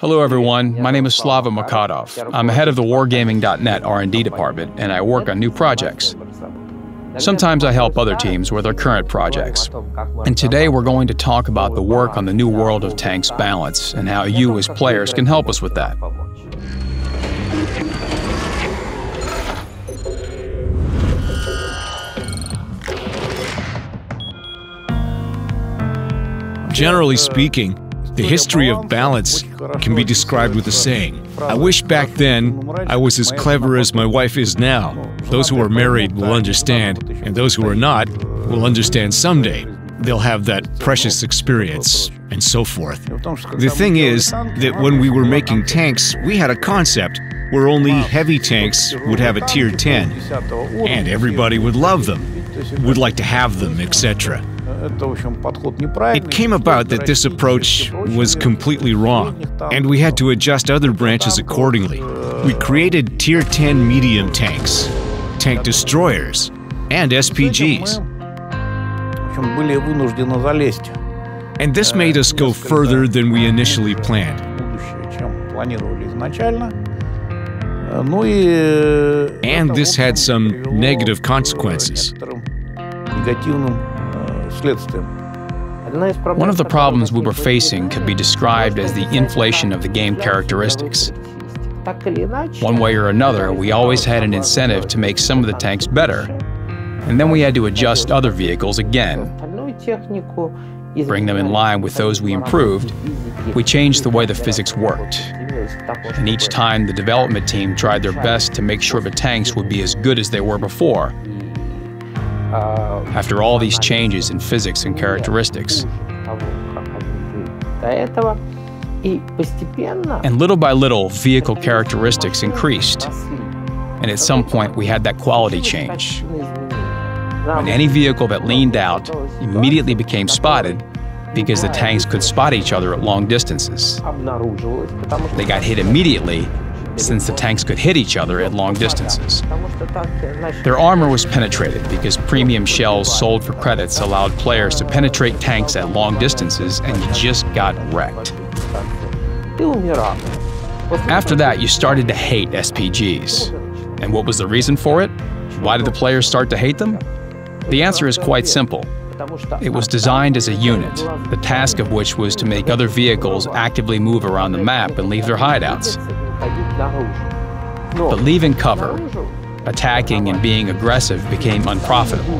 Hello everyone, my name is Slava Makadov. I'm head of the Wargaming.net R&D department and I work on new projects. Sometimes I help other teams with their current projects. And today we're going to talk about the work on the new world of tanks balance and how you as players can help us with that. Generally speaking, the history of balance can be described with a saying. I wish back then I was as clever as my wife is now. Those who are married will understand, and those who are not will understand someday. They'll have that precious experience, and so forth. The thing is that when we were making tanks, we had a concept where only heavy tanks would have a tier 10, and everybody would love them, would like to have them, etc. It came about that this approach was completely wrong, and we had to adjust other branches accordingly. We created Tier 10 medium tanks, tank destroyers, and SPGs. And this made us go further than we initially planned. And this had some negative consequences. One of the problems we were facing could be described as the inflation of the game characteristics. One way or another, we always had an incentive to make some of the tanks better, and then we had to adjust other vehicles again. Bring them in line with those we improved, we changed the way the physics worked. And each time the development team tried their best to make sure the tanks would be as good as they were before, after all these changes in physics and characteristics. And little by little, vehicle characteristics increased. And at some point, we had that quality change. When any vehicle that leaned out immediately became spotted because the tanks could spot each other at long distances. They got hit immediately since the tanks could hit each other at long distances. Their armor was penetrated because premium shells sold for credits allowed players to penetrate tanks at long distances and you just got wrecked. After that, you started to hate SPGs. And what was the reason for it? Why did the players start to hate them? The answer is quite simple. It was designed as a unit, the task of which was to make other vehicles actively move around the map and leave their hideouts. But leaving cover, attacking and being aggressive became unprofitable.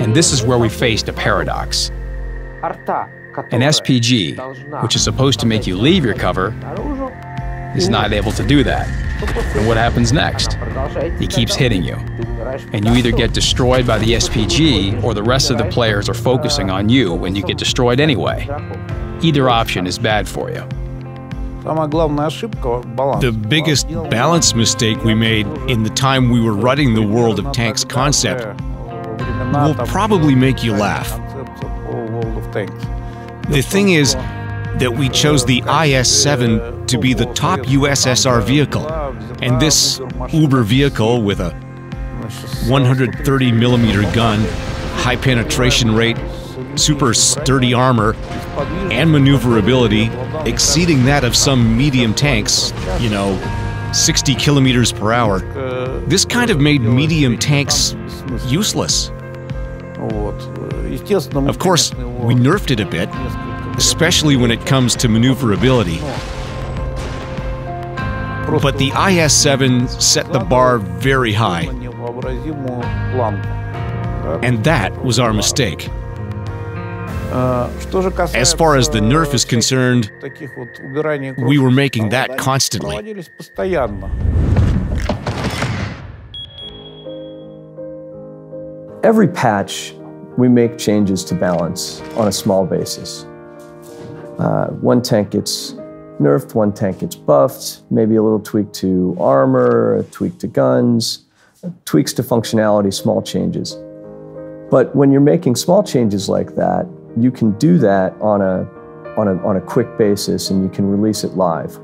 And this is where we faced a paradox. An SPG, which is supposed to make you leave your cover, is not able to do that. And what happens next? He keeps hitting you. And you either get destroyed by the SPG or the rest of the players are focusing on you and you get destroyed anyway. Either option is bad for you. The biggest balance mistake we made in the time we were writing the World of Tanks concept will probably make you laugh. The thing is that we chose the IS-7 to be the top USSR vehicle, and this uber vehicle with a 130 millimeter gun, high penetration rate, super sturdy armor, and maneuverability exceeding that of some medium tanks, you know, 60 kilometers per hour. This kind of made medium tanks useless. Of course, we nerfed it a bit, especially when it comes to maneuverability. But the IS-7 set the bar very high. And that was our mistake. As far as the nerf is concerned, we were making that constantly. Every patch, we make changes to balance on a small basis. Uh, one tank gets nerfed, one tank gets buffed, maybe a little tweak to armor, a tweak to guns, tweaks to functionality, small changes. But when you're making small changes like that, you can do that on a, on a, on a quick basis and you can release it live.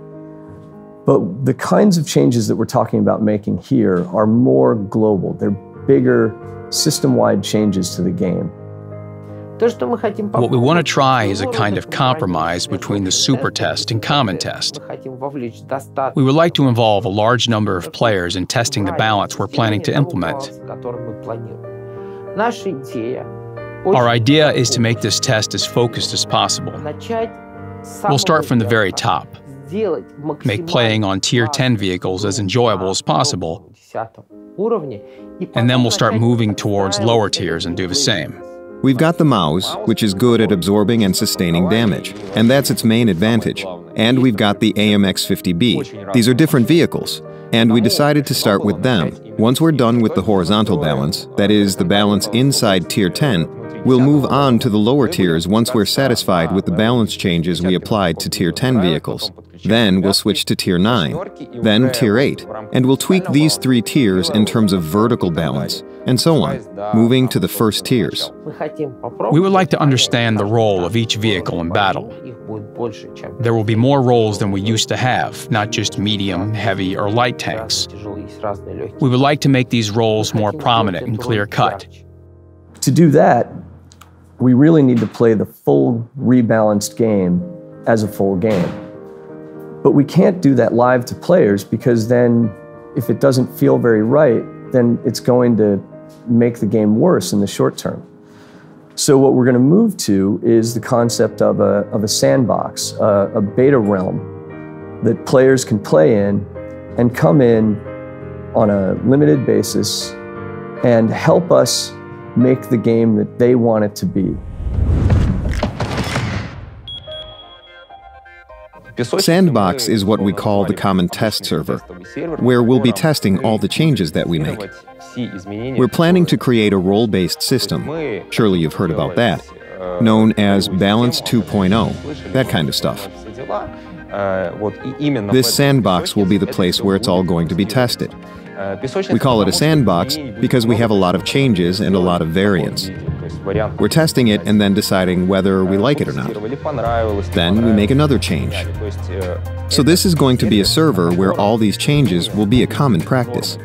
But the kinds of changes that we're talking about making here are more global. They're bigger, system-wide changes to the game. What we want to try is a kind of compromise between the super test and common test. We would like to involve a large number of players in testing the balance we're planning to implement. Our idea is to make this test as focused as possible. We'll start from the very top, make playing on Tier 10 vehicles as enjoyable as possible, and then we'll start moving towards lower tiers and do the same. We've got the Maus, which is good at absorbing and sustaining damage, and that's its main advantage. And we've got the AMX-50B. These are different vehicles, and we decided to start with them. Once we're done with the horizontal balance, that is, the balance inside Tier 10, we'll move on to the lower tiers once we're satisfied with the balance changes we applied to Tier 10 vehicles. Then we'll switch to Tier 9, then Tier 8, and we'll tweak these three tiers in terms of vertical balance, and so on, moving to the first tiers. We would like to understand the role of each vehicle in battle. There will be more roles than we used to have, not just medium, heavy, or light tanks. We would like to make these roles more prominent and clear cut. To do that, we really need to play the full rebalanced game as a full game. But we can't do that live to players because then if it doesn't feel very right, then it's going to make the game worse in the short term. So what we're going to move to is the concept of a, of a sandbox, a, a beta realm that players can play in and come in on a limited basis and help us make the game that they want it to be. Sandbox is what we call the common test server, where we'll be testing all the changes that we make. We're planning to create a role-based system, surely you've heard about that, known as Balance 2.0, that kind of stuff. This sandbox will be the place where it's all going to be tested. Uh, we call it a sandbox because we have a lot of changes and a lot of variants. We're testing it and then deciding whether we like it or not. Then we make another change. So this is going to be a server where all these changes will be a common practice.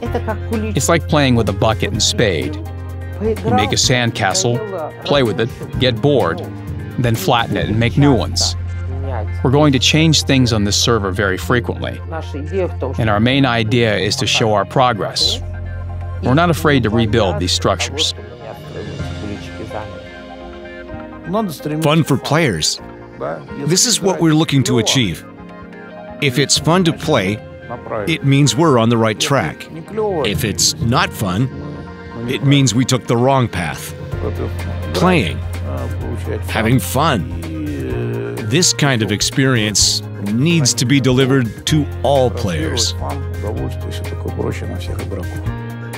It's like playing with a bucket and spade. You make a sandcastle, play with it, get bored, then flatten it and make new ones. We're going to change things on this server very frequently, and our main idea is to show our progress. We're not afraid to rebuild these structures. Fun for players. This is what we're looking to achieve. If it's fun to play, it means we're on the right track. If it's not fun, it means we took the wrong path. Playing, having fun. This kind of experience needs to be delivered to all players.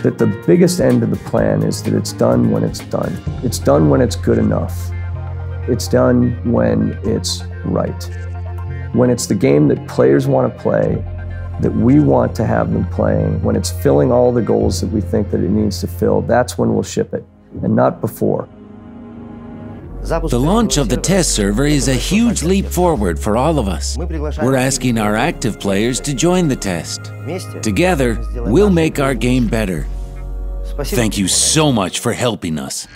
That the biggest end of the plan is that it's done when it's done. It's done when it's good enough. It's done when it's right. When it's the game that players want to play, that we want to have them playing, when it's filling all the goals that we think that it needs to fill, that's when we'll ship it, and not before. The launch of the test server is a huge leap forward for all of us. We're asking our active players to join the test. Together, we'll make our game better. Thank you so much for helping us.